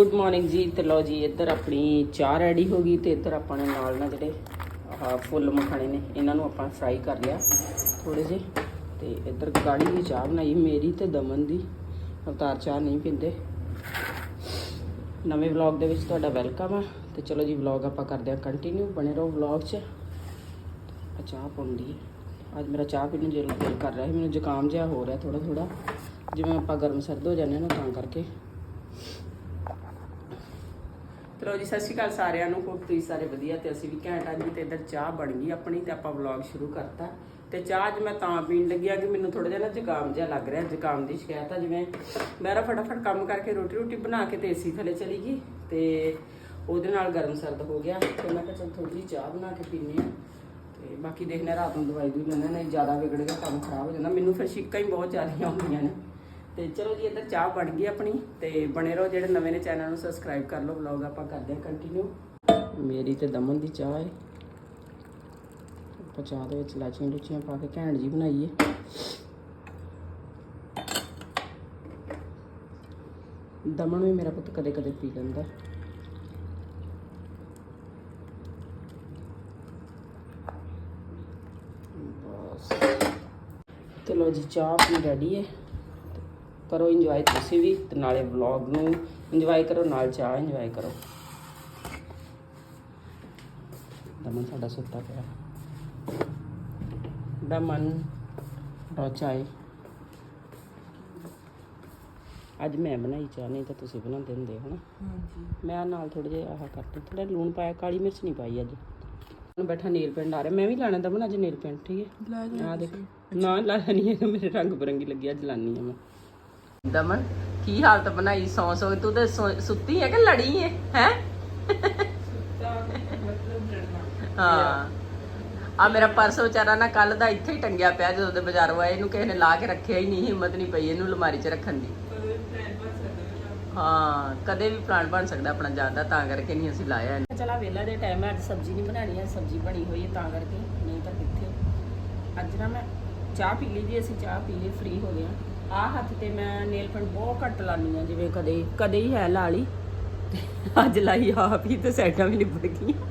Good morning ਜੀ। ਤੇ ਲਓ ਜੀ, ਇੱਧਰ ਆਪਣੀ ਚਾਹ ਰੈਡੀ ਹੋ ਗਈ ਤੇ ਇੱਧਰ ਆਪਾਂ ਨੇ ਨਾਲ ਨਾ ਜਿਹੜੇ ਆਹ ਫੁੱਲ ਮਖਾਣੇ ਨੇ, ਇਹਨਾਂ ਨੂੰ ਆਪਾਂ ਫਰਾਈ ਕਰ ਲਿਆ ਥੋੜੇ ਜਿਹੇ। ਤੇ ਇੱਧਰ ਗਾੜੀ ਦੀ ਚਾਹ ਬਣਾਈ, ਮੇਰੀ ਤੇ ਦਮਨ ਦੀ। ਅਵਤਾਰ ਚਾਹ ਨਹੀਂ ਪੀਂਦੇ। ਨਵੇਂ ਵਲੌਗ ਦੇ ਵਿੱਚ ਤੁਹਾਡਾ ਵੈਲਕਮ ਆ। ਤੇ ਚਲੋ ਜੀ ਵਲੌਗ ਆਪਾਂ ਕਰਦੇ ਆ ਕੰਟੀਨਿਊ ਬਣੇ ਰਹੋ ਵਲੌਗ 'ਚ। ਚਾਹ ਪਾਉਂਦੀ ਹੈ ਅੱਜ ਮੇਰਾ ਚਾਹ ਪੀਣ ਨੂੰ ਦਿਲ ਕਰ ਰਿਹਾ ਹੈ ਮੈਨੂੰ ਜ਼ੁਕਾਮ ਜਿਹਾ ਹੋ ਰਿਹਾ ਥੋੜਾ ਥੋੜਾ ਜਿਵੇਂ ਆਪਾਂ ਗਰਮ ਸਰਦ ਹੋ ਜਾਂਦੇ ਹਾਂ ਨਾ, ਤਾਂ ਕਰਕੇ। ਚਲੋ ਜੀ, ਸਤਿ ਸ਼੍ਰੀ ਅਕਾਲ ਸਾਰਿਆਂ ਨੂੰ ਹੋਪ ਤੁਸੀਂ ਸਾਰੇ ਵਧੀਆ ਤੇ ਅਸੀਂ ਵੀ ਘੈਂਟ ਆ ਅੱਜ ਤੇ ਇੱਧਰ ਚਾਹ ਬਣ ਗਈ ਆਪਣੀ ਤੇ ਆਪਾਂ ਵਲੌਗ ਸ਼ੁਰੂ ਕਰਤਾ। ਤੇ ਚਾਹ ਅੱਜ ਮੈਂ ਤਾਂ ਪੀਣ ਲੱਗਿਆ ਕਿ ਮੈਨੂੰ ਥੋੜਾ ਜਿਹਾ ਨਾ ਜ਼ੁਕਾਮ ਜਿਹਾ ਲੱਗ ਰਿਹਾ, ਜ਼ੁਕਾਮ ਦੀ ਸ਼ਿਕਾਇਤ ਆ, ਜਿਵੇਂ ਮੇਰਾ ਫਟਾਫਟ ਕੰਮ ਕਰਕੇ ਰੋਟੀ ਰੋਟੀ ਬਣਾ ਕੇ ਤੇ ਏਸੀ ਥੱਲੇ ਚਲੀ ਗਈ ਤੇ ਉਹਦੇ ਨਾਲ ਗਰਮ ਸਰਦ ਹੋ ਗਿਆ। ਤੇ ਮੈਂ ਕਿਹਾ ਚਲ ਥੋੜੀ ਜਿਹੀ ਚਾਹ ਬਣਾ ਕੇ ਪੀਨੇ ਆ। ਤੇ ਬਾਕੀ ਦੇਖਦੇ ਹਾਂ ਰਾਤ ਨੂੰ ਦਵਾਈ ਦੂਈ ਲੈਣਾ ਨਹੀਂ ਜ਼ਿਆਦਾ ਵਿਗੜ ਗਿਆ, ਕੰਮ ਖਰਾਬ ਹੋ ਜਾਂਦਾ। ਮੈਨੂੰ ਫਿਰ ਛਿੱਕਾਂ ਹੀ ਬਹੁਤ ਜ਼ਿਆਦੀਆਂ ਹੁੰਦੀਆਂ ਨੇ। ਤੇ ਚਲੋ ਜੀ, ਇੱਧਰ ਚਾਹ ਬਣ ਗਈ ਆਪਣੀ ਤੇ ਬਣੇ ਰਹੋ ਜਿਹੜੇ ਨਵੇਂ ਨੇ ਚੈਨਲ ਨੂੰ ਸਬਸਕ੍ਰਾਈਬ ਕਰ ਲਓ ਵਲੌਗ ਆਪਾਂ ਕਰਦੇ ਹਾਂ ਕੰਟੀਨਿਊ ਮੇਰੀ ਤੇ ਦਮਨ ਦੀ ਚਾਹ ਹੈ ਆਪਾਂ ਚਾਹ ਦੇ ਵਿੱਚ ਲਾਚੀਆਂ ਲੁਚੀਆਂ ਪਾ ਕੇ ਘੈਂਟ ਜੀ ਬਣਾਈਏ। ਦਮਨ ਵੀ ਮੇਰਾ ਪੁੱਤ ਕਦੇ ਕਦੇ ਪੀ ਲੈਂਦਾ। ਬਸ। ਚਲੋ ਜੀ, ਚਾਹ ਆਪਣੀ ਰੈਡੀ ਹੈ ਕਰੋ ਇੰਜੋਏ ਤੁਸੀਂ ਵੀ ਤੇ ਨਾਲੇ ਵਲੌਗ ਨੂੰ ਇੰਜੋਏ ਕਰੋ ਨਾਲ ਚਾਹ ਇੰਜੋਏ ਕਰੋ। ਦਮਨ ਸਾਡਾ ਸੁੱਤਾ ਪਿਆ। ਦਮਨ ਰੋ ਚਾਹ ਅੱਜ ਮੈਂ ਬਣਾਈ ਚਾਹ ਨਹੀਂ ਤਾਂ ਤੁਸੀਂ ਬਣਾਉਂਦੇ ਹੁੰਦੇ ਹੋ ਨਾ ਮੈਂ ਨਾਲ ਥੋੜੇ ਜਿਹਾ ਆਹ ਕਰਤੀ ਥੋੜਾ ਲੂਣ ਪਾਇਆ ਕਾਲੀ ਮਿਰਚ ਨਹੀਂ ਪਾਈ ਅੱਜ। ਹੁਣ ਬੈਠਾ ਨੇਲ ਪੈਂਟ ਆ ਰਿਹਾ। ਮੈਂ ਵੀ ਲਾਣਾ ਦਮਨ ਅੱਜ ਨੇਲ ਪੈਂਟ ਠੀਕ ਹੈ? ਆ ਦੇਖ ਨਾ ਲਾਣਾ ਨਹੀਂ ਹੈ ਮੇਰੇ ਰੰਗ ਬਰੰਗੀ ਲੱਗੀ ਅੱਜ ਲਾਨੀ ਆ ਮੈਂ। ਦਮਨ, ਕੀ ਹਾਲਤ ਬਣਾਈ ਸੌ ਸੌ ਤੂੰ ਤੇ ਸੌ- ਸੁੱਤੀ ਹੈ ਕਿ ਲੜੀ ਹੈ ਹੈ? ਹਾਂ। ਆ ਮੇਰਾ ਪਰਸ ਵਿਚਾਰਾ ਨਾ ਕੱਲ ਦਾ ਇੱਥੇ ਹੀ ਟੰਗਿਆ ਪਿਆ ਜਦੋਂ ਦੇ ਬਾਜ਼ਾਰੋਂ ਆਏ, ਇਹਨੂੰ ਕਿਸੇ ਨੇ ਲਾ ਕੇ ਰੱਖਿਆ ਹੀ ਨਹੀਂ, ਹਿੰਮਤ ਨਹੀਂ ਪਈ ਇਹਨੂੰ ਅਲਮਾਰੀ 'ਚ ਰੱਖਣ ਦੀ। ਹਾਂ, ਕਦੇ ਵੀ ਪਲਾਨ ਬਣ ਸਕਦਾ ਆਪਣਾ ਜਾਂਦਾ ਤਾਂ ਕਰਕੇ ਨਹੀਂ ਅਸੀਂ ਲਾਇਆ ਇਹਨੂੰ। ਚਲਾ ਵੇਲਾ ਦੇ ਟਾਈਮ ਅੱਜ ਸਬਜ਼ੀ ਨਹੀਂ ਬਣਾਣੀ ਹੈ ਸਬਜ਼ੀ ਬਣੀ ਹੋਈ ਹੈ ਤਾਂ ਕਰਕੇ ਨਹੀਂ ਤਾਂ ਕਿੱਥੇ। ਅੱਜ ਨਾ ਮੈਂ ਚਾਹ ਪੀ ਲਈ ਜੀ ਅਸੀਂ ਚਾਹ ਪੀ ਲਈ ਫ੍ਰੀ ਹੋ ਗਏ ਆ ਹੱਥ ਤੇ ਮੈਂ ਨੇਲ ਪੈਂਟ ਬਹੁਤ ਘੱਟ ਲਾਨੀ ਆ ਜਿਵੇਂ ਕਦੇ ਕਦੇ ਹੀ ਹੈ ਲਾ ਲਈ ਅੱਜ ਲਾਈ ਆਪ ਹੀ ਤੇ ਸਾਈਡਾਂ ਵੀ ਨਿਬੜ ਗਈਆਂ।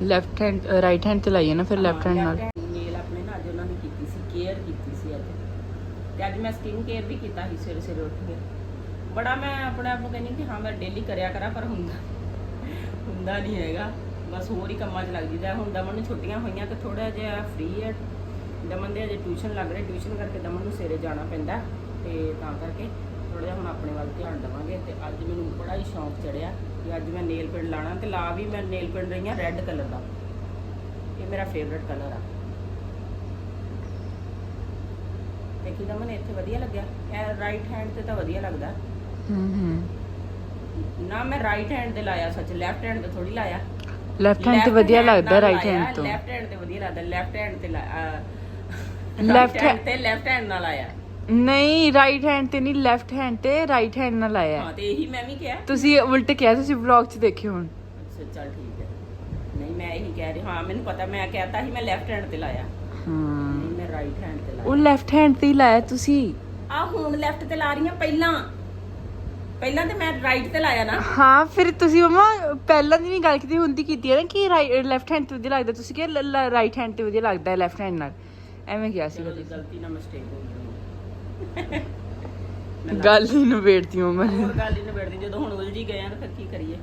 ਲੈਫਟ ਹੈਂਡ ਰਾਈਟ ਹੈਂਡ ਤੇ ਲਾਈਏ ਨਾ ਫਿਰ ਲੈਫਟ ਹੈਂਡ ਨਾਲ। ਨੇਲ ਆਪਣੇ ਨਾ ਅੱਜ ਉਹਨਾਂ ਨੇ ਕੀਤੀ ਸੀ ਕੇਅਰ ਕੀਤੀ ਸੀ ਅੱਜ। ਤੇ ਅੱਜ ਮੈਂ ਸਕਿਨ ਕੇਅਰ ਵੀ ਕੀਤਾ ਸੀ ਸਵੇਰੇ ਸਵੇਰੇ ਉੱਠ ਕੇ। ਬੜਾ ਮੈਂ ਆਪਣੇ ਆਪ ਨੂੰ ਕਹਿੰਦੀ ਕਿ ਹਾਂ ਮੈਂ ਡੇਲੀ ਕਰਿਆ ਕਰਾਂ ਪਰ ਹੁੰਦਾ ਹੁੰਦਾ ਨਹੀਂ ਹੈਗਾ। ਬਸ ਹੋਰ ਹੀ ਕੰਮਾਂ 'ਚ ਲੱਗ ਜੀਦਾ ਹੁਣ ਦਮਨ ਨੂੰ ਛੁੱਟੀਆਂ ਹੋਈਆਂ ਤੇ ਥੋੜਾ ਜਿਹਾ ਫ੍ਰੀ ਹੈ। ਦਮਨ ਦੇ ਅਜੇ ਟਿਊਸ਼ਨ ਲੱਗ ਰਹੀ ਟਿਊਸ਼ਨ ਕਰਕੇ ਦਮਨ ਨੂੰ ਸਵੇਰੇ ਜਾਣਾ ਪੈਂਦਾ ਤੇ ਤਾਂ ਕਰਕੇ ਥੋੜਾ ਜਿਹਾ ਹੁਣ ਆਪਣੇ ਵੱਲ ਧਿਆਨ ਦੇਵਾਂਗੇ ਤੇ ਅੱਜ ਮੈਨੂੰ ਬੜਾ ਹੀ ਸ਼ੌਂਕ ਚੜਿਆ ਕਿ ਅੱਜ ਮੈਂ ਨੇਲ ਪੈਂਟ ਲਾਣਾ ਤੇ ਲਾ ਵੀ ਮੈਂ ਨੇਲ ਪੈਂਟ ਰਹੀ ਰੈੱਡ ਕਲਰ ਦਾ। ਇਹ ਮੇਰਾ ਫੇਵਰਿਟ ਕਲਰ ਆ। ਦੇਖੀ ਤਾਂ ਮੈਨੂੰ ਇੱਥੇ ਵਧੀਆ ਲੱਗਿਆ? ਇਹ ਰਾਈਟ ਹੈਂਡ ਤੇ ਤਾਂ ਵਧੀਆ ਲੱਗਦਾ। ਹੂੰ ਹੂੰ। ਨਾ ਮੈਂ ਰਾਈਟ ਹੈਂਡ ਤੇ ਲਾਇਆ ਸੱਚ ਲੈਫਟ ਹੈਂਡ ਤੇ ਥੋੜੀ ਲਾਇਆ। ਲੈਫਟ ਹੈਂਡ ਤੇ ਵਧੀਆ ਲੱਗਦਾ ਰਾਈਟ ਹੈਂਡ ਤੋਂ। ਲੈਫਟ ਹੈਂਡ ਤੇ ਵਧੀਆ ਲੱਗਦਾ ਲੈਫਟ ਹੈਂਡ ਤੇ ਲੈਫਟ ਹੈਂਡ ਤੇ ਲੈਫਟ ਹੈਂਡ ਨਾਲ ਆਇਆ। ਨਹੀਂ ਰਾਈਟ ਹੈਂਡ ਤੇ ਨਹੀਂ ਲੈਫਟ ਹੈਂਡ ਤੇ ਰਾਈਟ ਹੈਂਡ ਨਾਲ ਆਇਆ। ਹਾਂ ਤੇ ਇਹੀ ਮੈਂ ਵੀ ਕਿਹਾ। ਤੁਸੀਂ ਉਲਟ ਕਿਹਾ ਤੁਸੀਂ ਵਲੌਗ 'ਚ ਦੇਖਿਓ ਹੁਣ। ਅੱਛਾ ਚੱਲ ਠੀਕ ਹੈ। ਨਹੀਂ ਮੈਂ ਇਹੀ ਕਹਿ ਰਹੀ ਹਾਂ ਮੈਨੂੰ ਪਤਾ ਮੈਂ ਕਹਿਤਾ ਸੀ ਮੈਂ ਲੈਫਟ ਹੈਂਡ ਤੇ ਲਾਇਆ। ਹਾਂ। ਨਹੀਂ ਮੈਂ ਰਾਈਟ ਹੈਂਡ ਤੇ ਉਹ ਲਾਇਆ ਲੈਫਟ ਹੈਂਡ ਤੇ ਹੀ ਲਾਇਆ ਤੁਸੀਂ। ਆ ਹੁਣ ਲੈਫਟ ਤੇ ਲਾ ਰਹੀ ਹਾਂ ਪਹਿਲਾਂ। ਪਹਿਲਾਂ ਤੇ ਮੈਂ ਰਾਈਟ ਤੇ ਲਾਇਆ ਨਾ। ਹਾਂ ਫਿਰ ਤੁਸੀਂ ਮਮਾ ਪਹਿਲਾਂ ਦੀ ਨਹੀਂ ਗੱਲ ਕੀਤੀ ਹੁੰਦੀ ਕੀਤੀ ਹੈ ਨਾ ਕਿ ਲੈਫਟ ਹੈਂਡ ਤੇ ਵਧੀਆ ਲੱਗਦਾ। ਤੁਸੀਂ ਕਿਹਾ ਰਾਈਟ ਹੈਂਡ ਤੇ ਵਧੀਆ ਲੱਗਦਾ ਹੈ ਲੈਫਟ ਹੈਂਡ ਨਾਲ। ਐਵੇਂ ਕਿਹਾ ਸੀ ਗਲਤੀ ਨਾਲ ਮਿਸਟੇਕ ਹੋ ਗਈ। ਗੱਲ ਹੀ ਨੂੰ ਵੇੜਤੀ ਮਮਾ ਨੇ ਹੋਰ ਗੱਲ ਹੀ ਨਿਬੜਦੀ ਜਦੋਂ ਹੁਣ ਉਲਝੀ ਗਏ ਆ ਤਾਂ ਫਿਰ ਕੀ ਕਰੀਏ?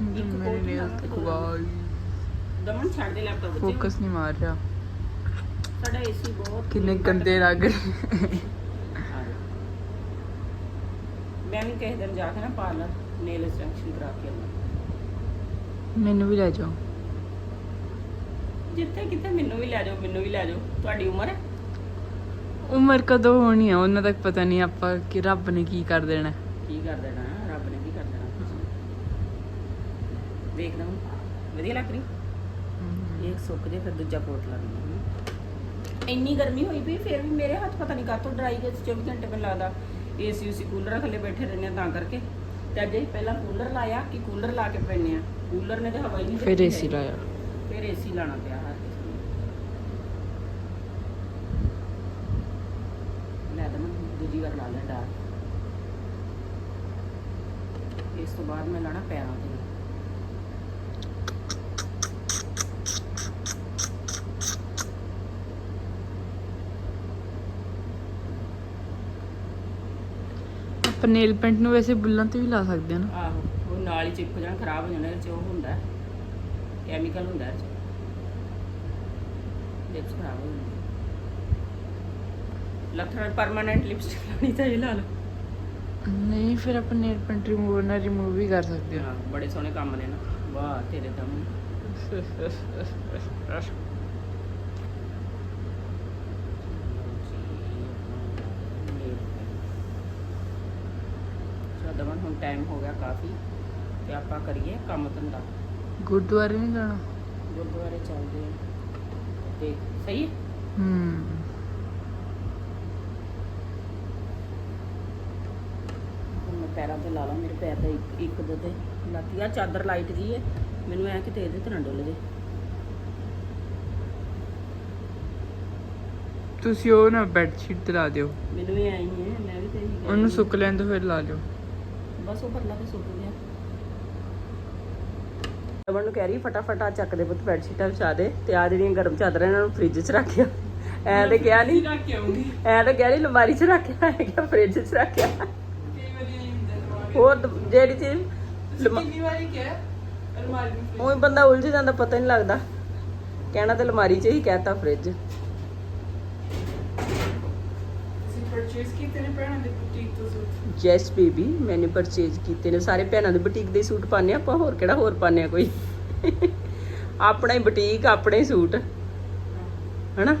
ਮੇਰੇ ਨੇਲ ਤੇ ਖਵਾਈ ਦਮਨ ਛੱਡ ਦੇ ਲੈਪਟਾਪ ਫੋਕਸ ਨਹੀਂ ਮਾਰ ਰਿਹਾ। ਸਾਡਾ ਏਸੀ ਬਹੁਤ ਕਿੰਨੇ ਗੰਦੇ ਲੱਗ ਰਹੇ ਮੈਂ ਵੀ ਕਿਸੇ ਦਿਨ ਜਾ ਕੇ ਨਾ ਪਾਰਲਰ ਨੇਲ ਐਕਸਟੈਂਸ਼ਨ ਕਰਾ ਕੇ ਮੈਨੂੰ ਵੀ ਲੈ ਜਾਓ। ਜਿੱਥੇ ਕਿਤੇ ਮੈਨੂੰ ਵੀ ਲੈ ਜਾਓ ਮੈਨੂੰ ਵੀ ਲੈ ਜਾਓ। ਤੁਹਾਡੀ ਉਮਰ? ਹੈ ਉਮਰ ਕਦੋਂ ਹੋਣੀ ਆ? ਉਹਨਾਂ ਤੱਕ ਪਤਾ ਨਹੀਂ ਆਪਾਂ ਕਿ ਰੱਬ ਨੇ ਕੀ ਕਰ ਦੇਣਾ। ਕੀ ਕਰ ਦੇਣਾ? ਰੱਬ ਨੇ ਕੀ ਕਰ ਦੇਣਾ? ਦੇਖਦਾ ਹੁਣ। ਵਧੀਆ ਲੱਗ ਰਹੀ? ਇੱਕ ਸੁੱਕ ਜੇ ਫਿਰ ਦੂਜਾ ਕੋਟ ਲਾ ਦਿੰਦੀ ਇੰਨੀ ਗਰਮੀ ਹੋਈ ਪਈ ਫਿਰ ਵੀ ਮੇਰੇ ਹੱਥ ਪਤਾ ਨਹੀਂ ਕਾਤੋਂ ਡਰਾਈ ਗਏ 24 ਘੰਟੇ ਮੈਨੂੰ ਲੱਗਦਾ ਏਸੀ ਉਸੀ ਕੂਲਰ ਥੱਲੇ ਬੈਠੇ ਰਹਿੰਦੇ ਆ ਤਾਂ ਕਰਕੇ। ਤੇ ਅੱਜ ਅਸੀਂ ਪਹਿਲਾਂ ਕੂਲਰ ਲਾਇਆ ਕਿ ਕੂਲਰ ਲਾ ਕੇ ਪੈਣੇ ਆ। ਕੂਲਰ ਨੇ ਤੇ ਹਵਾ ਹੀ ਨਹੀਂ ਫਿਰ ਦਿੱਤੀ ਏਸੀ ਹੈਗੀ। ਲਾਇਆ। ਫਿਰ ਏਸੀ ਲਾਣਾ ਪਿਆ ਹਰ ਕਿਸੇ ਨੂੰ ਵਾਰ ਲਾ ਲਿਆ ਡਾਰਕ ਇਸ ਤੋਂ ਬਾਅਦ ਮੈਂ ਲਾਣਾ ਪੈਰਾਂ ਤੇ ਆਪਾਂ ਨੇਲ ਪੈਂਟ ਨੂੰ ਵੈਸੇ ਬੁੱਲਾਂ ਤੇ ਵੀ ਲਾ ਸਕਦੇ ਹਾਂ ਨਾ। ਆਹੋ ਉਹ ਨਾਲ ਹੀ ਚਿਪਕ ਜਾਣ ਖਰਾਬ ਹੋ ਜਾਣਾ ਇਹ ਚ ਉਹ ਹੁੰਦਾ ਕੈਮੀਕਲ ਹੁੰਦਾ ਇਹ ਚ। ਲਿਪਸ ਖਰਾਬ ਹੋ ਜਾਂਦੀ ਲੱਖਾਂ ਪਰਮਾਨੈਂਟ ਲਿਪਸਟਿਕ ਲਾਣੀ ਚਾਹੀਦੀ ਲਾ ਲਓ। ਨਹੀਂ ਫਿਰ ਆਪਾਂ ਨੇਲ ਪੈਂਟ ਰਿਮੂਵਰ ਨਾਲ ਰਿਮੂਵ ਵੀ ਕਰ ਸਕਦੇ ਹਾਂ। ਹਾਂ ਬੜੇ ਸੋਹਣੇ ਕੰਮ ਨੇ ਨਾ। ਵਾਹ ਤੇਰੇ ਦਮ। ਦਮਨ ਹੁਣ ਟਾਈਮ ਹੋ ਗਿਆ ਕਾਫੀ ਤੇ ਆਪਾਂ ਕਰੀਏ ਕੰਮ ਧੰਦਾ। ਗੁਰਦੁਆਰੇ ਨਹੀਂ ਜਾਣਾ? ਗੁਰਦੁਆਰੇ ਚੱਲਦੇ ਆ ਤੇ ਸਹੀ ਹੈ? ਹੂੰ ਹੁਣ ਮੈਂ ਪੈਰਾਂ ਤੇ ਲਾ ਲਾਂ ਮੇਰੇ ਪੈਰ ਦਾ ਇੱਕ ਇੱਕ ਦੇ ਤੇ ਲੱਤੀ ਆ ਚਾਦਰ ਲਾਈਟ ਜੀ ਹੈ। ਮੈਨੂੰ ਐ ਕਿਤੇ ਇਹਦੇ ਤੇ ਨਾ ਡੁੱਲ ਜੇ। ਤੁਸੀਂ ਉਹ ਨਾ ਬੈੱਡ ਸ਼ੀਟ ਤੇ ਲਾ ਦਿਓ। ਮੈਨੂੰ ਵੀ ਆਈ ਹੈ ਮੈਂ ਵੀ ਤੇ ਇਹੀ ਕਹਿ ਉਹਨੂੰ ਰਹੀ ਸੁੱਕ ਲੈਣ ਤੋਂ ਫਿਰ ਲਾ ਲਿਓ। ਹਾਂ। ਬਸ ਉਹ ਪਰਲਾ ਤੇ ਸੁੱਕ ਗਿਆ। ਦਮਨ ਨੂੰ ਕਹਿ ਰਹੀ ਫਟਾਫਟ ਆ ਚੱਕ ਦੇ ਪੁੱਤ ਬੈੱਡ ਸ਼ੀਟਾਂ ਵਿਛਾ ਦੇ ਤੇ ਆ ਜਿਹੜੀਆਂ ਗਰਮ ਚਾਦਰਾਂ ਇਹਨਾਂ ਨੂੰ ਫ੍ਰਿਜ 'ਚ ਰੱਖਿਆ ਐ ਤੇ ਕਿਹਾ ਨਹੀਂ ਰੱਖ ਆਉਂਗੀ। ਐ ਤਾਂ ਕਹਿ ਰਹੀ ਲਮਾਰੀ 'ਚ ਰੱਖਿਆ ਹੈ ਕਿ ਫ੍ਰਿਜ 'ਚ ਰੱਖਿਆ। ਹੋਰ ਦ- ਜਿਹੜੀ ਚੀਜ਼ ਲਮਾ- ਕਿੰਨੀ ਵਾਰੀ ਕਿਹਾ ਅਲਮਾਰੀ ਨੂੰ ਉਹੀ ਬੰਦਾ ਉਲਝ ਜਾਂਦਾ ਪਤਾ ਨਹੀਂ ਲੱਗਦਾ। ਕਹਿਣਾ ਤੇ ਅਲਮਾਰੀ 'ਚ ਹੀ ਕਹਿਤਾ ਫ੍ਰਿਜ ਤੁਸੀਂ ਪਰਚੇਸ ਕੀਤੇ ਨੇ ਭੈਣਾਂ ਦੇ ਬੁਟੀਕ ਤੋਂ ਸੂਟ? ਯੈਸ ਬੇਬੀ ਮੈਨੇ ਪਰਚੇਜ ਕੀਤੇ ਨੇ। ਸਾਰੇ ਭੈਣਾਂ ਦੇ ਬੁਟੀਕ ਦੇ ਸੂਟ ਪਾਣੇ ਆਪਾਂ ਹੋਰ ਕਿਹੜਾ ਹੋਰ ਪਾਣੇ ਆ ਕੋਈ? ਆਪਣਾ ਹੀ ਬੁਟੀਕ ਆਪਣੇ ਹੀ ਸੂਟ। ਹਨਾ?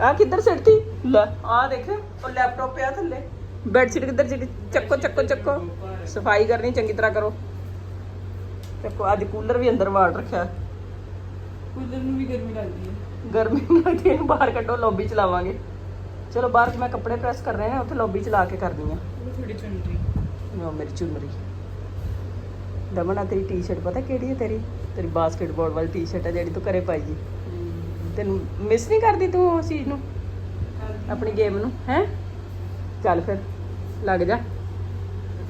ਆ ਕਿੱਧਰ ਸਿੱਟਤੀ? ਲੈ ਆ ਦੇਖ ਉਹ ਲੈਪਟਾਪ ਪਿਆ ਥੱਲੇ। ਬੈੱਡ ਸ਼ੀਟ ਕਿੱਧਰ ਜਿਹੜੀ ਚੱਕੋ ਚੱਕੋ ਚੱਕੋ। ਸਫ਼ਾਈ ਕਰਨੀ ਚੰਗੀ ਤਰ੍ਹਾਂ ਕਰੋ। ਚੱਕੋ ਅੱਜ ਕੂਲਰ ਵੀ ਅੰਦਰ ਵਾੜ ਰੱਖਿਆ। ਕੂਲਰ ਨੂੰ ਵੀ ਗਰਮੀ ਲੱਗਦੀ ਹੈ। ਗਰਮੀ ਲੱਗਦੀ ਹੈ ਬਾਹਰ ਕੱਢੋ ਲੌਬੀ ਚ ਲਾਵਾਂਗੇ। ਚਲੋ ਬਾਹਰ ਮੈਂ ਕੱਪੜੇ ਪ੍ਰੈਸ ਕਰ ਰਹੇ ਨੇ ਉੱਥੇ ਲੌਬੀ ਚ ਲਾ ਕੇ ਕਰਨੀ ਆ ਥੋੜੀ ਚੁੰਨੀ। ਉਹ ਮੇਰੀ ਚੁੰਨਰੀ ਦਮਨਾ ਤੇਰੀ ਟੀ-ਸ਼ਰਟ ਪਤਾ ਕਿਹੜੀ ਹੈ ਤੇਰੀ? ਤੇਰੀ ਬਾਸਕਟਬਾਲ ਵਾਲੀ ਟੀ-ਸ਼ਰਟ ਹੈ ਜਿਹੜੀ ਤੂੰ ਘਰੇ ਪਾਈ ਜੀ ਤੈਨੂੰ ਮਿਸ ਨਹੀਂ ਕਰਦੀ ਤੂੰ ਉਸ ਚੀਜ਼ ਨੂੰ? ਆਪਣੀ ਗੇਮ ਨੂੰ ਹੈ? ਚੱਲ ਫਿਰ ਲੱਗ ਜਾ।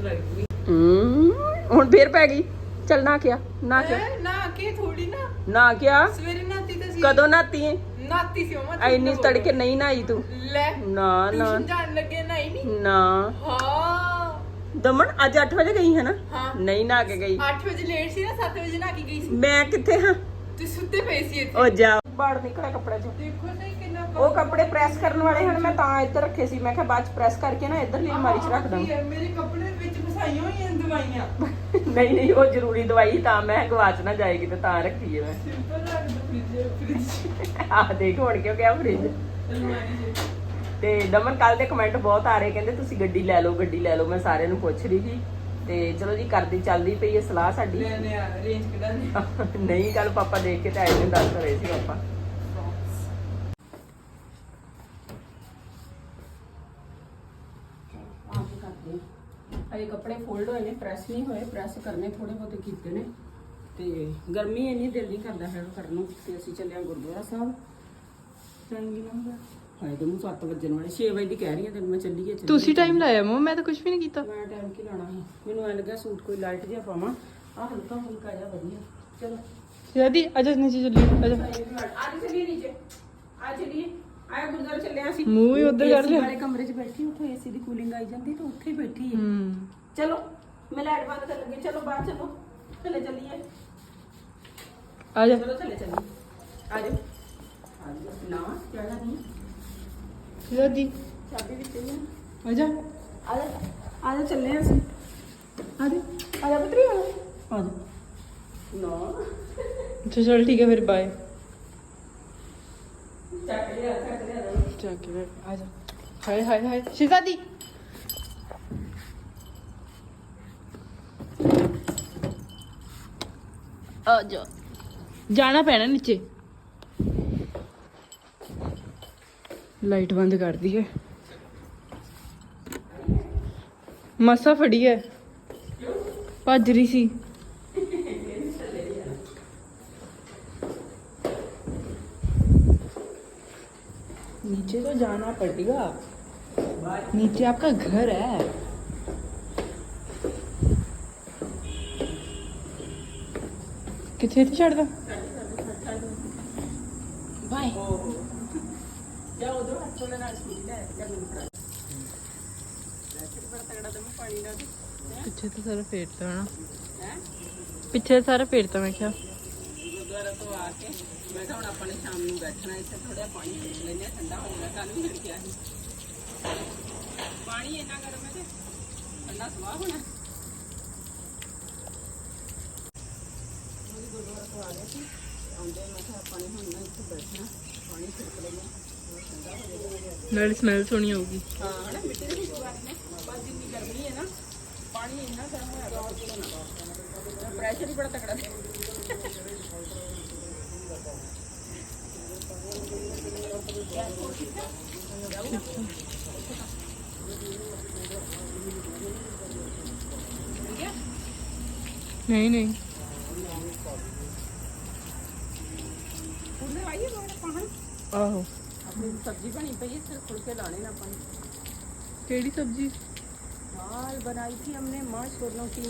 ਲੱਗਦੀ ਹੂੰ ਹੁਣ ਫੇਰ ਪੈ ਗਈ। ਚੱਲ ਨਾ ਕਿਆ ਨਾ ਕਿਆ ਨਾ ਕਿ ਥੋੜੀ ਨਾ। ਨਾ ਕਿਆ ਸਵੇਰੇ ਨਾਤੀ ਤਾਂ ਸੀ। ਕਦੋਂ ਨਾਤੀ ਹੈ ਨਾਤੀ ਸੀ ਉਹ ਐਨੀ ਤੜਕੇ ਨਹੀਂ ਨਾਈ ਤੂੰ। ਲੈ ਨਾ ਨਾ। ਟਿਊਸ਼ਨ ਜਾਣ ਲੱਗੇ ਨਹੀਂ ਨਹੀਂ ਨਾ। ਹਾਂ। ਦਮਨ ਅੱਜ 8 ਵਜੇ ਗਈ ਹੈ ਨਾ? ਹਾਂ। ਨਹੀਂ ਨਾ ਕੇ ਗਈ। 8 ਵਜੇ ਲੇਟ ਸੀ ਨਾ 7 ਵਜੇ ਨਾ ਕੇ ਗਈ ਸੀ। ਮੈਂ ਕਿੱਥੇ ਹਾਂ? ਤੁਸੀਂ ਸੁੱਤੇ ਪਏ ਸੀ ਇੱਥੇ। ਉਹ ਜਾ। ਬਾੜ ਨਿਕਲਿਆ ਕੱਪੜੇ ਚੋਂ। ਦੇਖੋ ਸਹੀ। ਕਿੰਨਾ ਉਹ ਕੱਪੜੇ ਪ੍ਰੈਸ ਕਰਨ ਵਾਲੇ ਹਨ ਮੈਂ ਤਾਂ ਇੱਧਰ ਰੱਖੇ ਸੀ। ਮੈਂ ਕਿਹਾ ਬਾਅਦ ਚ ਪ੍ਰੈਸ ਕਰਕੇ ਨਾ ਇੱਧਰ ਲਈ ਅਲਮਾਰੀ ਚ ਰੱਖ ਦਾਂ ਮੇਰੇ ਕੱਪੜੇ ਵਿੱਚ ਫਸਾਈਆਂ ਹੋਈਆਂ ਦਵਾਈਆਂ? ਨਹੀਂ ਨਹੀਂ ਉਹ ਜ਼ਰੂਰੀ ਦਵਾਈ ਤਾਂ ਮੈਂ ਗਵਾਚ ਨਾ ਜਾਏਗੀ ਤੇ ਤਾਂ ਰੱਖੀ ਹੈ ਮੈਂ। ਸਿੰਪਲ ਰੱਖ ਦੋ ਫ੍ਰਿਜ ਫ੍ਰਿਜ ਆਹ ਦੇਖ ਹੁਣ ਕਿਉਂ ਕਿਹਾ ਫ੍ਰਿਜ। ਤੇ ਦਮਨ ਕੱਲ ਦੇ ਕਮੈਂਟ ਬਹੁਤ ਆ ਰਹੇ ਕਹਿੰਦੇ ਤੁਸੀਂ ਗੱਡੀ ਲੈ ਲਓ ਗੱਡੀ ਲੈ ਲਓ ਮੈਂ ਸਾਰਿਆਂ ਨੂੰ ਪੁੱਛ ਰਹੀ ਸੀ। ਤੇ ਚਲੋ ਜੀ ਕਰਦੀ ਚੱਲਦੀ ਪਈ ਹੈ ਸਲਾਹ ਸਾਡੀ। ਲੈ ਨੇ ਆ ਰੇਂਜ ਕਢਾਣੀ ਨਹੀਂ ਕੱਲ ਪਾਪਾ ਦੇਖ ਕੇ ਤੇ ਆਏ ਨੇ ਦੱਸ ਰਹੇ ਸੀ ਪਾਪਾ ਆਹ ਕੀ ਕਰਦੇ ਇਹ ਕੱਪੜੇ ਫੋਲਡ ਹੋਏ ਨੇ ਪ੍ਰੈਸ ਨਹੀਂ ਹੋਏ ਪ੍ਰੈਸ ਕਰਨੇ ਥੋੜੇ ਬਹੁਤੇ ਕੀਤੇ ਨੇ। ਤੇ ਗਰਮੀ ਇੰਨੀ ਦਿਲ ਨਹੀਂ ਕਰਦਾ ਹੈਗਾ ਕਰਨ ਨੂੰ ਤੇ ਅਸੀਂ ਚੱਲੇ ਆ ਗੁਰਦੁਆਰਾ ਸਾਹਿਬ। ਚੰਗੀ ਨਾ ਹੋਇਆ ਹਾਏ ਤੇ ਨੂੰ 7 ਵਜਣ ਵਾਲੇ 6 ਵਜੇ ਦੀ ਕਹਿ ਰਹੀ ਆ ਤੈਨੂੰ ਮੈਂ ਚੱਲੀਏ ਚੱਲੀਏ। ਤੁਸੀਂ ਟਾਈਮ ਲਾਇਆ ਮੋ ਮੈਂ ਤਾਂ ਕੁਝ ਵੀ ਨਹੀਂ ਕੀਤਾ। ਮੈਂ ਟਾਈਮ ਕੀ ਲਾਣਾ ਸੀ? ਮੈਨੂੰ ਐ ਲੱਗਾ ਸੂਟ ਕੋਈ ਲਾਈਟ ਜਿਹਾ ਪਾਵਾਂ। ਆ ਹਲਕਾ ਹਲਕਾ ਜਿਹਾ ਵਧੀਆ। ਚਲੋ। ਦਾਦੀ ਅਜਾ ਨੀਚੇ ਚੱਲੀ ਅਜਾ ਅੱਜ ਚੱਲੀਏ ਨੀਚੇ। ਆ ਚੱਲੀਏ। ਆਇਆ ਗੁਰਦੁਆਰਾ ਚੱਲਿਆ ਸੀ ਮੂੰਹ ਵੀ ਉੱਧਰ ਕਰ AC ਲਿਆ। ਵਾਲੇ ਕਮਰੇ 'ਚ ਬੈਠੀ ਉੱਥੇ ਏਸੀ ਦੀ ਕੂਲਿੰਗ ਆਈ ਜਾਂਦੀ ਤੇ ਉੱਥੇ ਹੀ ਬੈਠੀ ਹੈ ਹੂੰ। ਚਲੋ ਮੈਂ ਲਾਈਟ ਬੰਦ ਕਰ ਲੱਗੀ ਚਲੋ ਬਾਹਰ ਚਲੋ। ਥੱਲੇ ਚੱਲੀਏ। ਆਜਾ ਚਲੋ ਥੱਲੇ ਚੱਲੀਏ। ਆ ਜਾਓ ਆ ਜਾਓ ਨਾ ਚੜਨਾ ਨਹੀਂ। ਦਾਦੀ। ਚਾਬੀ ਵਿੱਚ ਹੀ ਹੈ ਆਜਾ ਆ ਜਾ ਆ ਜਾ ਚੱਲੇ ਹਾਂ ਅਸੀਂ। ਆ ਜਾ। ਆ ਜਾ ਪੁੱਤਰੀ ਆ ਜਾ। ਆ ਜਾ। ਨਾ। ਅੱਛਾ ਚਲ ਠੀਕ ਹੈ ਫਿਰ ਬਾਏ ਚੱਕ ਲਿਆ। ਜਾ ਕੇ ਬੈਠ ਆਜਾ ਹਾਏ ਹਾਏ ਹਾਏ ਸ਼ਿਜ਼ਾਦੀ ਆ ਜਾ। ਜਾਣਾ ਪੈਣਾ ਨੀਚੇ। ਲਾਈਟ ਬੰਦ ਕਰ ਦੀ ਹੈ। ਮਸਾ ਫੜੀ ਹੈ। ਭੱਜ ਰਹੀ ਸੀ। नीचे तो जाना पड़ेगा नीचे आपका घर है कितने थे छड़ दो बाय ਜਾ ਉਧਰ ਹੱਥ ਤੋਂ ਨਾਲ ਸਕੂਟੀ ਲੈ ਜਾ ਮੈਨੂੰ ਫੜਾ ਬੜਾ ਤਗੜਾ ਤੇ ਪਾਣੀ ਦਾ ਪਿੱਛੇ ਤਾਂ ਸਾਰਾ ਫੇਰਤਾ ਹਨਾ ਹੈ ਪਿੱਛੇ ਸਾਰਾ ਫੇਰਤਾ ਮੈਂ ਕਿਹਾ ਗੁਰਦੁਆਰਾ ਤੋਂ ਆ ਕੇ ਮੈਂ ਕਿਹਾ ਹੁਣ ਆਪਾਂ ਨੇ ਸ਼ਾਮ ਨੂੰ ਬੈਠਣਾ ਇੱਥੇ ਥੋੜਾ ਪਾਣੀ ਪੀ ਲੈਂਦੇ ਹਾਂ ਠੰਡਾ ਹੋ ਗਿਆ ਕੱਲ ਵੀ ਛਿੜਕਿਆ ਸੀ ਪਾਣੀ ਇੰਨਾ ਗਰਮ ਹੈ ਤੇ ਠੰਡਾ ਸਵਾਹ ਹੋਣਾ ਉਹਦੀ ਗੁਰਦੁਆਰਾ ਤੋਂ ਆ ਗਏ ਸੀ ਆਉਂਦੇ ਮੈਂ ਕਿਹਾ ਆਪਾਂ ਨੇ ਹੁਣ ਨਾ ਇੱਥੇ ਬੈਠਣਾ ਪਾਣੀ ਛਿੜਕ ਲੈਂਦੇ ਹਾਂ ਥੋੜ੍ਹਾ ਠੰਡਾ ਹੋ ਜਾਏਗਾ ਨਾਲੇ ਸਮੈਲ ਸੋਹਣੀ ਆਊਗੀ ਹਾਂ ਹਨਾ ਮਿੱਟੀ ਦੀ ਖੁਸ਼ਬੂ ਆ ਰਹੀ ਹੈ ਪਰ ਜਿੰਨੀ ਗਰਮੀ ਹੈ ਨਾ ਪਾਣੀ ਇੰਨਾ ਗਰਮ ਹੋਇਆ ਪਿਆ ਪੁੱਛੋ ਨਾ ਪ੍ਰੈਸ਼ਰ ਹੀ ਬੜਾ ਤਕੜਾ ਸੀ ਨਹੀਂ ਨਹੀਂ ਉਹਨੇ ਆਈ ਹੈ ਪਾਣੀ ਆਹੋ ਆਪਣੀ ਸਬਜ਼ੀ ਬਣੀ ਪਈ है सिर्फ फुलके लाने ना अपन ਕਿਹੜੀ ਸਬਜ਼ੀ दाल बनाई थी हमने माँ छोलों की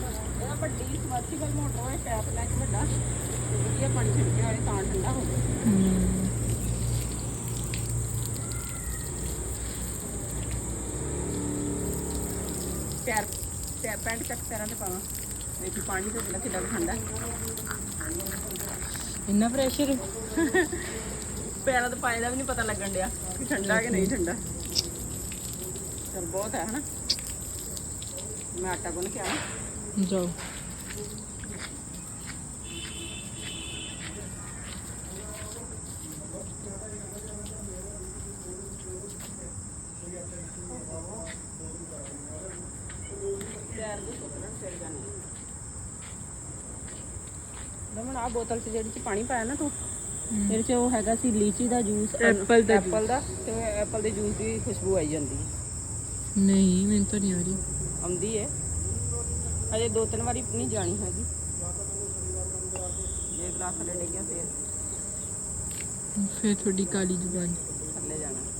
ਵੱਡੀ ਸਮਰਸੀਬਲ ਮੋਟਰ ਹੋਏ ਪੈਪ ਲੈ ਕੇ ਵੱਡਾ। ਤੇ ਵਧੀਆ ਪਾਣੀ ਛਿੜਕੇ ਵਾਲੇ ਤਾਂ ਠੰਡਾ ਹੋ ਗਿਆ ਪੈਰ ਪੈਰ ਪੈਂਟ ਚੱਕ ਪੈਰਾਂ ਤੇ ਪਾਵਾਂ। ਵੇਖੀ ਪਾਣੀ ਤੋਂ ਬਿਨਾਂ ਕਿੰਨਾ ਕੁ ਠੰਡਾ। ਇੰਨਾ ਪ੍ਰੈਸ਼ਰ ਪੈਰਾਂ ਤੇ ਪਾਏ ਦਾ ਵੀ ਨਹੀਂ ਪਤਾ ਲੱਗਣ ਡਿਆ ਕਿ ਠੰਡਾ ਕਿ ਨਹੀਂ ਠੰਡਾ। ਚਲ ਬਹੁਤ ਹੈ ਹਨਾ? ਮੈਂ ਆਟਾ ਗੁੰਨ ਕੇ ਆਵਾਂ। ਜਾਓ ਪੈਰ ਦੇ ਸੁੱਕਣ ਫਿਰ ਜਾਣੇ ਦਮਨ ਆ ਬੋਤਲ 'ਚ ਜਿਹੜੀ 'ਚ ਪਾਣੀ ਪਾਇਆ ਨਾ ਤੂੰ ਇਹਦੇ 'ਚ ਉਹ ਹੈਗਾ ਸੀ ਲੀਚੀ ਦਾ ਜੂਸ Apple ਦਾ ਐਪਲ ਦਾ ਤੇ ਐਪਲ ਦੇ ਜੂਸ ਦੀ ਖੁਸ਼ਬੂ ਆਈ ਜਾਂਦੀ ਹੈ। ਨਹੀਂ ਮੈਨੂੰ ਤਾਂ ਨਹੀਂ ਆ ਰਹੀ। ਆਉਂਦੀ ਹੈ। ਅਜੇ ਦੋ ਤਿੰਨ ਵਾਰੀ ਨਹੀਂ ਜਾਣੀ ਹੈਗੀ। ਜੇ ਗਲਾਸ ਥੱਲੇ ਡਿੱਗਿਆ ਫੇਰ ਫਿਰ ਤੁਹਾਡੀ ਕਾਲੀ ਜ਼ੁਬਾਨ। ਥੱਲੇ ਜਾਣਾ।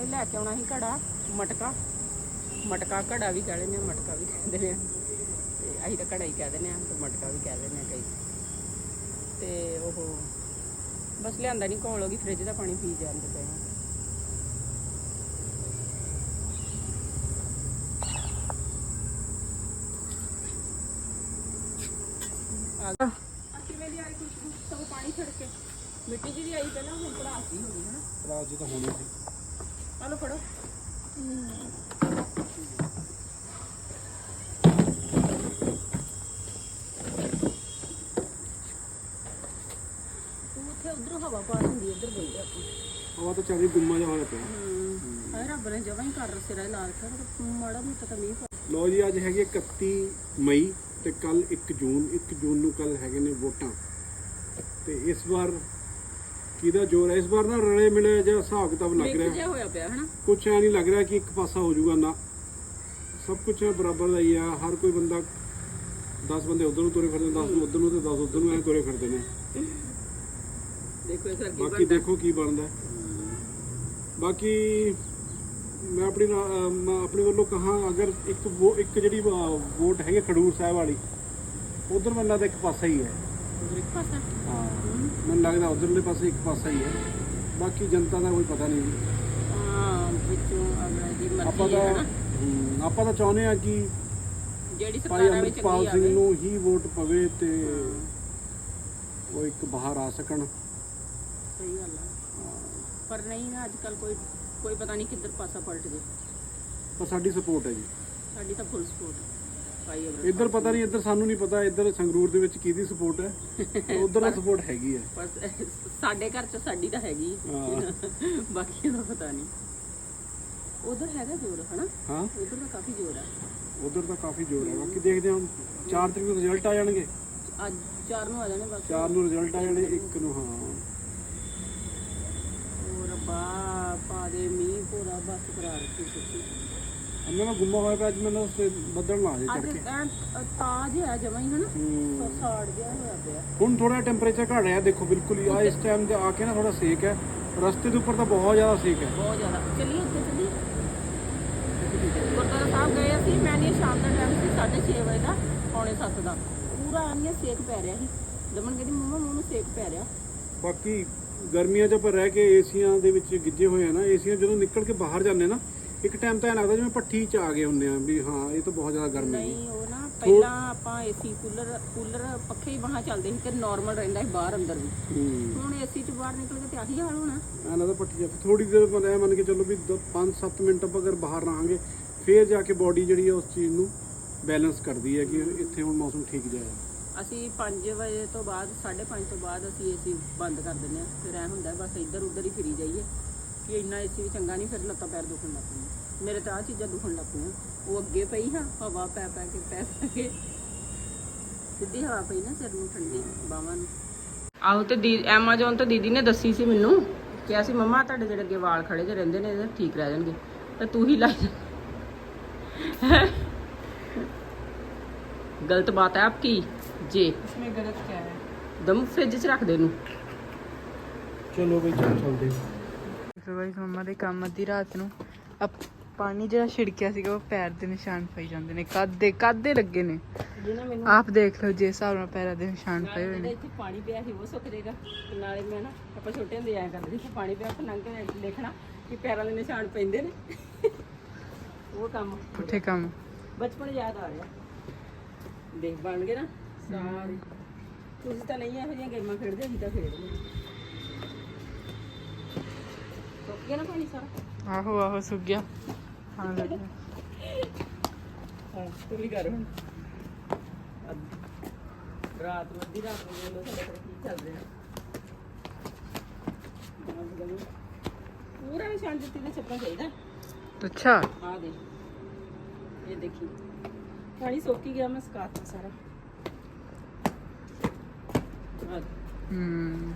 ਅਸੀਂ ਲੈ ਕੇ ਆਉਣਾ ਸੀ ਘੜਾ ਮਟਕਾ। ਮਟਕਾ ਘੜਾ ਵੀ ਕਹਿ ਲੈਂਦੇ ਆ ਮਟਕਾ ਵੀ ਕਹਿੰਦੇ ਨੇ ਤੇ ਅਸੀਂ ਤਾਂ ਘੜਾ ਹੀ ਕਹਿ ਦਿੰਦੇ ਆ ਤੇ ਮਟਕਾ ਵੀ ਕਹਿ ਦਿੰਦੇ ਆ ਕਈ। ਤੇ ਉਹ ਬਸ ਲਿਆਂਦਾ ਨਹੀਂ ਕੋਲ ਹੋ ਗਈ ਫ੍ਰਿਜ ਦਾ ਪਾਣੀ ਪੀ ਜਾਂਦੇ ਪਏ ਆ। ਮਿੱਟੀ ਜਿਹੀ ਆਈ ਪਹਿਲਾਂ ਹੁਣ ਪੜਾਸ ਹੀ ਹੋ ਹਨਾ ਰਾਜ ਤਾਂ ਹੋਣੀ ਸੀ ਆ ਲਓ ਫੜੋ ਉੱਥੇ ਉਧਰੋਂ ਹਵਾ ਪਾਸ ਹੁੰਦੀ ਇੱਧਰ ਬੋਲਦੇ ਆਪਾਂ ਹਵਾ ਤਾਂ ਚਾਰੀ ਗੁੰਮਾ ਜਿਹਾ ਹੋਇਆ ਪਿਆ। ਹਾਏ ਰੱਬ ਨੇ ਜਮਾਂ ਹੀ ਕਰ ਸਿਰਾ ਲਾ ਰੱਖਿਆ ਤੇ ਮਾੜਾ ਮੋਟਾ ਤਾਂ ਨਹੀਂ ਲੋ ਜੀ ਅੱਜ ਹੈਗੇ 31 ਮਈ ਤੇ ਕੱਲ 1 ਜੂਨ 1 ਜੂਨ ਨੂੰ ਕੱਲ ਹੈਗੇ ਨੇ ਵੋਟਾਂ। ਤੇ ਇਸ ਵਾਰ ਕਿਹਦਾ ਜ਼ੋਰ ਹੈ? ਇਸ ਵਾਰ ਨਾ ਰਲੇ ਮਿਲੇ ਜਿਹਾ ਹਿਸਾਬ ਕਿਤਾਬ ਲੱਗ ਮਿਕਸ ਰਿਹਾ ਜਿਹਾ ਹੋਇਆ ਪਿਆ ਹਨਾ? ਕੁਛ ਐ ਨਹੀਂ ਲੱਗ ਰਿਹਾ ਕਿ ਇੱਕ ਪਾਸਾ ਹੋ ਜਾਊਗਾ ਨਾ। ਸਭ ਕੁਝ ਬਰਾਬਰ ਦਾ ਹੀ ਆ। ਹਰ ਕੋਈ ਬੰਦਾ 10 ਬੰਦੇ ਉਧਰ ਨੂੰ ਤੁਰੇ ਫਿਰਦੇ 10 ਉਧਰ ਨੂੰ ਤੇ 10 ਉਧਰ ਨੂੰ ਐ ਤੁਰੇ ਫਿਰਦੇ ਨੇ। ਦੇਖੋ ਇਹ ਸਰ ਕੀ ਬਾਕੀ ਦੇਖੋ ਕੀ ਬਣਦਾ। ਹੈ। ਬਾਕੀ ਮੈਂ ਆਪਣੀ ਰਾ- ਅਹ ਮੈਂ ਆਪਣੇ ਵੱਲੋਂ ਕਹਾ ਅਗਰ ਇੱਕ ਵੋ- ਇੱਕ ਜਿਹੜੀ ਵਾ- ਵੋਟ ਹੈਗੀ ਖਡੂਰ ਸਾਹਿਬ ਵਾਲੀ ਉਧਰ ਮੈਨੂੰ ਲੱਗਦਾ ਇੱਕ ਪਾਸਾ ਹੀ ਹੈ। ਇੱਕ ਪਾਸਾ। ਹਾਂ। ਮੈਨੂੰ ਲੱਗਦਾ ਉਧਰਲੇ ਪਾਸੇ ਇੱਕ ਪਾਸਾ ਹੀ ਹੈ। ਬਾਕੀ ਜਨਤਾ ਦਾ ਕੋਈ ਪਤਾ ਨਹੀਂ। ਜੀ। ਹਾਂ ਵਿੱਚੋਂ ਆਪਾਂ ਮਰਜ਼ੀ ਤਾਂ ਹੈ ਹਨਾ ਹਮ, ਆਪਾਂ ਤਾਂ ਚਾਹੁੰਦੇ ਆ ਕਿ ਜਿਹੜੀ ਭਾਈ ਸਰਕਾਰਾਂ ਵਿੱਚ ਚੰਗੀ ਸਿੰਘ ਆਵੇ। ਨੂੰ ਹੀ ਵੋਟ ਪਵੇ ਤੇ ਉਹ ਇੱਕ ਬਾਹਰ ਆ ਸਕਣ। ਸਹੀ ਗੱਲ ਆ। ਪਰ ਨਹੀਂ ਨਾ ਅੱਜ ਕੱਲ ਕੋਈ ਕੋਈ ਪਤਾ ਨਹੀਂ ਕਿੱਧਰ ਪਾਸਾ ਪਲਟ ਜੇ ਪਰ ਸਾਡੀ ਸਪੋਰਟ ਹੈ ਜੀ। ਸਾਡੀ ਤਾਂ ਫੁੱਲ ਸਪੋਰਟ ਭਾਈ ਇੱਧਰ ਪਤਾ ਨਹੀਂ ਇੱਧਰ ਸਾਨੂੰ ਨਹੀਂ ਪਤਾ ਇੱਧਰ ਸੰਗਰੂਰ ਦੇ ਵਿੱਚ ਕਿਹਦੀ ਸਪੋਰਟ ਹੈ। ਉਧਰ ਦਾ ਸਪੋਰਟ ਹੈਗੀ ਹੈ ਪਰ ਸਾਡੇ ਘਰ ਚ ਸਾਡੀ ਤਾਂ ਹੈਗੀ। ਹਾਂ। ਬਾਕੀ ਦਾ ਪਤਾ ਨਹੀਂ। ਉਧਰ ਹੈਗਾ ਜ਼ੋਰ ਹਨਾ? ਹਾਂ। ਉਧਰ ਦਾ ਕਾਫੀ ਜ਼ੋਰ ਆ। ਉਧਰ ਤਾਂ ਕਾਫੀ ਜ਼ੋਰ ਹੈ ਬਾਕੀ ਦੇਖਦੇ ਹਾਂ 4 ਤਰੀਕ ਨੂੰ ਰਿਜ਼ਲਟ ਆ ਜਾਣਗੇ। ਅੱਜ ਚਾਰ ਨੂੰ ਆ ਜਾਣੇ ਬਸ 4 ਨੂੰ ਰਿਜ਼ਲਟ ਆ ਜਾਣੇ 1 ਨੂੰ ਹਾਂ। ਉਹ ਰੱਬਾ ਪਾ ਦੇ ਮੀਂਹ ਪੂਰਾ ਬਸ ਕਰਾ ਰੱਖੀ ਸੱਚੀ ਅੰਨਾ ਨਾ ਗੁੰਮਾ ਹੋਇਆ ਪਿਆ ਅੱਜ ਮੈਨੂੰ ਉਸ ਤੇ ਬੱਦਲ ਨਾ ਆ ਜੇ ਅੱਜ ਚੜ ਕੇ ਐਂ ਤਾਜ ਹੈ ਜਮਾ ਹੀ ਹਨਾ? ਹੂੰ। ਸਾੜ ਗਿਆ ਹੋਇਆ ਪਿਆ। ਹੁਣ ਥੋੜਾ ਟੈਂਪਰੇਚਰ ਘਟ ਰਿਹਾ ਦੇਖੋ ਬਿਲਕੁਲ ਹੀ। ਆ ਇਸ ਟਾਈਮ ਤੇ ਆ ਕੇ ਨਾ ਥੋੜਾ ਸੇਕ ਹੈ। ਰਸਤੇ ਦੇ ਉੱਪਰ ਤਾਂ ਬਹੁਤ ਜ਼ਿਆਦਾ ਸੇਕ ਹੈ। ਬਹੁਤ ਜ਼ਿਆਦਾ। ਚੱਲੀਏ ਉੱਤੇ ਚੱਲੀਏ। ਗੁਰਦੁਆਰਾ ਸਾਹਿਬ ਗਏ ਅਸੀਂ ਮੈਂ ਨਹੀਂ ਸ਼ਾਮ ਦਾ ਟਾਈਮ ਸੀ 6:30 ਵਜੇ ਦਾ ਪੌਣੇ 7 ਦਾ। ਪੂਰਾ ਆਨੀਆ ਸੇਕ ਪੈ ਰਿਹਾ ਸੀ। ਦਮਨ ਕਹਿੰਦੀ ਮੰਮਾ ਮੂੰਹ ਨੂੰ ਸੇਕ ਪੈ ਰਿਹਾ। ਬਾਕੀ ਗਰਮੀਆਂ 'ਚ ਆਪਾਂ ਰਹਿ ਕੇ ਏਸੀਆਂ ਦੇ ਵਿੱਚ ਗਿੱਜੇ ਹੋਏ ਆ ਨਾ ਏਸੀਆਂ ਜਦੋਂ ਨਿਕਲ ਕੇ ਬਾਹਰ ਜਾਂਦੇ ਨਾ ਇੱਕ ਟਾਈਮ ਤਾਂ ਐਂ ਲੱਗਦਾ ਜਿਵੇਂ ਭੱਠੀ 'ਚ ਆ ਗਏ ਹੁੰਦੇ ਆ ਵੀ ਹਾਂ ਇਹ ਤਾਂ ਬਹੁਤ ਜ਼ਿਆਦਾ ਗਰਮੀ ਹੈ ਨਹੀਂ ਉਹ ਨਾ ਪਹਿਲਾਂ ਆਪਾਂ ਏਸੀ ਕੂਲਰ ਕੂਲਰ ਪੱਖੇ ਹੀ ਬਾਹਰ ਚੱਲਦੇ ਸੀ ਤੇ ਨਾਰਮਲ ਰਹਿੰਦਾ ਸੀ ਬਾਹਰ ਅੰਦਰ ਵੀ। ਹੂੰ। ਹੁਣ ਏਸੀ ਚ ਬਾਹਰ ਨਿਕਲ ਕੇ ਤੇ ਆਹੀ ਹਾਲ ਹੋਣਾ। ਐਂ ਲੱਗਦਾ ਭੱਠੀ 'ਚ ਥੋੜੀ ਦੇਰ ਬਾਅਦ ਐਂ ਮੰਨ ਕੇ ਚੱਲੋ ਵੀ 5-7 ਮਿੰਟ ਆਪਾਂ ਅਗਰ ਬਾਹਰ ਰਹਾਂਗੇ ਫੇਰ ਜਾ ਕੇ ਬਾਡੀ ਜਿਹੜੀ ਆ ਉਸ ਚੀਜ਼ ਨੂੰ ਬੈਲੈਂਸ ਕਰਦੀ ਹੈ ਕਿ ਇੱਥੇ ਹੁਣ ਮੌਸਮ ਠੀਕ ਜਾਇਆ ਅਸੀਂ 5 ਵਜੇ ਤੋਂ ਬਾਅਦ 5:30 ਤੋਂ ਬਾਅਦ ਅਸੀਂ ਏਸੀ ਬੰਦ ਕਰ ਦਿੰਦੇ ਆ। ਫਿਰ ਐ ਹੁੰਦਾ ਬਸ ਇੱਧਰ ਉੱਧਰ ਹੀ ਫਿਰੀ ਜਾਈਏ। ਕਿ ਇੰਨਾ ਏਸੀ ਵੀ ਚੰਗਾ ਨਹੀਂ ਫਿਰ ਲੱਤਾਂ ਪੈਰ ਦੁਖਣ ਲੱਗ ਪਈਆਂ ਮੇਰੇ ਤਾਂ ਆ ਚੀਜ਼ਾਂ ਦੁਖਣ ਲੱਗ ਪਈਆਂ ਉਹ ਅੱਗੇ ਪਈ ਹਾਂ ਹਵਾ ਪੈ ਪੈ ਕੇ ਪੈ ਪੈ ਕੇ ਸਿੱਧੀ ਹਵਾ ਪਈ ਨਾ ਸਿਰ ਨੂੰ ਠੰਡੀ ਬਾਹਾਂ ਨੂੰ ਆਹੋ ਤੇ ਦੀ ਐਮਾਜ਼ੋਨ ਤੇ ਦੀਦੀ ਨੇ ਦੱਸੀ ਸੀ ਮੈਨੂੰ ਕਿਹਾ ਸੀ ਮੰਮਾ ਤੁਹਾਡੇ ਜਿਹੜੇ ਅੱਗੇ ਵਾਲ ਖੜੇ ਜੇ ਰਹਿੰਦੇ ਨੇ ਇਹ ਠੀਕ ਰਹਿ ਜਾਣਗੇ ਤੇ ਤੂੰ ਹੀ ਲਾਈ ਗਲਤ ਬਾਤ ਹੈ ਆਪਕੀ ਜੀ इसमें गलत क्या है ਦਮ ਫ੍ਰਿਜ 'ਚ ਰੱਖ ਦੇ ਨੂੰ ਚਲੋ ਬਈ ਚੱਲ ਚੱਲਦੇ ਫਿਰ ਗਾਇਸ ਮੰਮਾ ਦੇ ਕੰਮ ਅੱਧੀ ਰਾਤ ਨੂੰ। ਪਾਣੀ ਜਿਹੜਾ ਛਿੜਕਿਆ ਸੀਗਾ ਉਹ ਪੈਰ ਦੇ ਨਿਸ਼ਾਨ ਪਈ ਜਾਂਦੇ ਨੇ। ਕਾਦੇ ਕਾਦੇ ਲੱਗੇ ਨੇ। ਆਪ ਦੇਖ ਲਓ ਜੇ ਹਿਸਾਬ ਨਾਲ ਪੈਰਾਂ ਦੇ ਨਿਸ਼ਾਨ ਪਏ ਹੋਏ ਨੇ। ਇੱਥੇ ਪਾਣੀ ਪਿਆ ਸੀ ਉਹ ਸੁੱਕ ਜਾਏਗਾ। ਨਾਲੇ ਮੈਂ ਨਾ ਆਪਾਂ ਛੋਟੇ ਹੁੰਦੇ ਆਇਆ ਕਰਦੇ ਸੀ ਪਾਣੀ ਪਿਆ ਉੱਥੇ ਲੰਘ ਕੇ ਦੇਖਣਾ ਕਿ ਪੈਰਾਂ ਦੇ ਨਿਸ਼ਾਨ ਪੈਂਦੇ ਨੇ। ਉਹ ਕੰਮ। ਪੁੱਠੇ ਕੰਮ। ਬਚਪਨ ਯਾਦ ਆ ਰਿਹਾ। ਦੇਖ ਬਣ ਗਏ ਨਾ। ਸਾਰੇ। ਤੁਸੀਂ ਤਾਂ ਨਹੀਂ ਇਹੋ ਜਿਹੀਆਂ ਗੇਮਾਂ ਖੇਡਦੇ ਅਸੀਂ ਤਾਂ ਖੇਡਦੇ ਗਿਆ ਨਾ ਪਾਣੀ ਸਾਰਾ? ਆਹੋ ਆਹੋ ਸੁੱਕ ਗਿਆ। ਹਾਂ ਲੱਗ ਗਿਆ। ਹਾਂ ਤੂੰ ਵੀ ਕਰ ਹੁਣ। ਅੱਧ- ਰਾਤ ਨੂੰ ਅੱਧੀ ਰਾਤ ਨੂੰ ਵੇਖ ਲਓ ਸਾਡੇ ਘਰੇ ਕੀ ਚੱਲ ਰਿਹਾ ਪੂਰਾ ਨਿਸ਼ਾਨ ਜੁੱਤੀ ਦੇ ਚੱਪਾ ਚਾਹੀਦਾ। ਅੱਛਾ। ਆ ਦੇ ਇਹ ਦੇਖੀ। ਪਾਣੀ ਸੁੱਕ ਹੀ ਗਿਆ ਮੈਂ ਸੁਕਾਤਾ ਸਾਰਾ। ਆ ਦੇ। ਹੂੰ।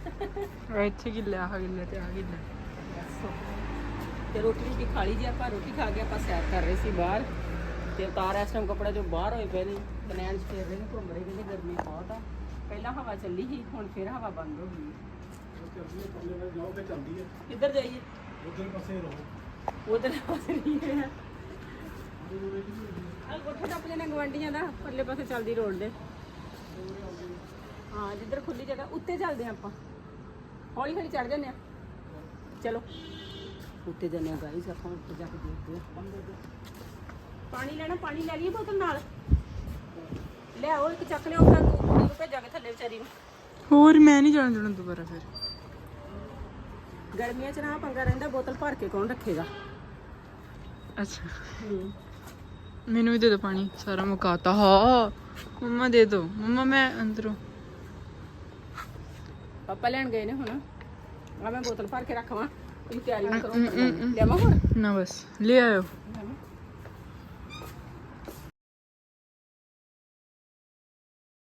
ਇੱਥੇ ਗਿੱਲਾ ਆਹ ਗਿੱਲਾ ਤੇ ਆ ਗਿੱਲਾ। ਤੇ ਰੋਟੀ ਰੋਟੀ ਖਾ ਲਈ ਜੀ ਆਪਾਂ ਰੋਟੀ ਖਾ ਕੇ ਆਪਾਂ ਸੈਰ ਕਰ ਰਹੇ ਸੀ ਬਾਹਰ। ਤੇ ਉਤਾਰ ਇਸ ਟਾਈਮ ਕੱਪੜੇ ਜੋ ਬਾਹਰ ਹੋਏ ਪਏ ਨੇ ਬਨੈਣ ਚ ਫੇਰ ਰਹੇ ਨੇ ਘੁੰਮ ਰਹੇ ਨੇ ਗਰਮੀ ਬਹੁਤ ਆ। ਪਹਿਲਾਂ ਹਵਾ ਚੱਲੀ ਸੀ ਹੁਣ ਫੇਰ ਹਵਾ ਬੰਦ ਹੋ ਗਈ। ਕਿੱਧਰ ਜਾਈਏ? ਉਧਰ ਪਾਸੇ ਰਹੋ। ਉਧਰ ਪਾਸੇ ਨਹੀਂ ਹੈ। ਆ ਕੋਠੇ ਟੱਪ ਲੈਣਾ ਗਵਾਂਡੀਆਂ ਦਾ ਪਰਲੇ ਪਾਸੇ ਚੱਲਦੀ ਰੋਡ ਦੇ। ਹਾਂ ਜਿੱਧਰ ਖੁੱਲੀ ਜਗ੍ਹਾ ਉੱਤੇ ਚੱਲਦੇ ਆਪਾਂ। ਹੌਲੀ ਹੌਲੀ ਚੜ ਜਾਂਦੇ ਆ ਚਲੋ। ਉੱਤੇ ਜਾਂਦੇ ਆ ਗਾਈਸ ਆਪਾਂ ਉੱਤੇ ਜਾ ਕੇ ਦੇਖਦੇ ਆ। ਪਾਣੀ ਲੈਣਾ ਪਾਣੀ ਲੈ ਲਈਏ ਬੋਤਲ ਨਾਲ। ਲਿਆਓ ਇੱਕ ਚੱਕ ਲਿਓ ਫਿਰ ਕੁੜੀ ਨੂੰ ਭੇਜਾਂਗੇ ਥੱਲੇ ਵਿਚਾਰੀ ਨੂੰ। ਹੋਰ ਮੈਂ ਨਹੀਂ ਜਾਣ ਦੇਣਾ ਦੁਬਾਰਾ ਫਿਰ। ਗਰਮੀਆਂ 'ਚ ਨਾ ਪੰਗਾ ਰਹਿੰਦਾ ਬੋਤਲ ਭਰ ਕੇ ਕੌਣ ਰੱਖੇਗਾ? ਅੱਛਾ। ਮੈਨੂੰ ਵੀ ਦੇ ਦਿਓ ਪਾਣੀ ਸਾਰਾ ਮੁਕਾਤਾ ਹਾਂ ਮੰਮਾ ਦੇ ਦਿਓ ਮੰਮਾ ਮੈਂ ਅੰਦਰੋਂ। ਪਾਪਾ ਲੈਣ ਗਏ ਨੇ ਹੁਣ? ਆ ਮੈਂ ਬੋਤਲ ਭਰ ਕੇ ਰੱਖਵਾਂ ਤੁਸੀਂ ਤਿਆਰੀ ਨਾ ਕਰੋ ਲਿਆਵਾਂ ਹੁਣ? ਨਾ ਬਸ ਲੈ ਆਇਓ।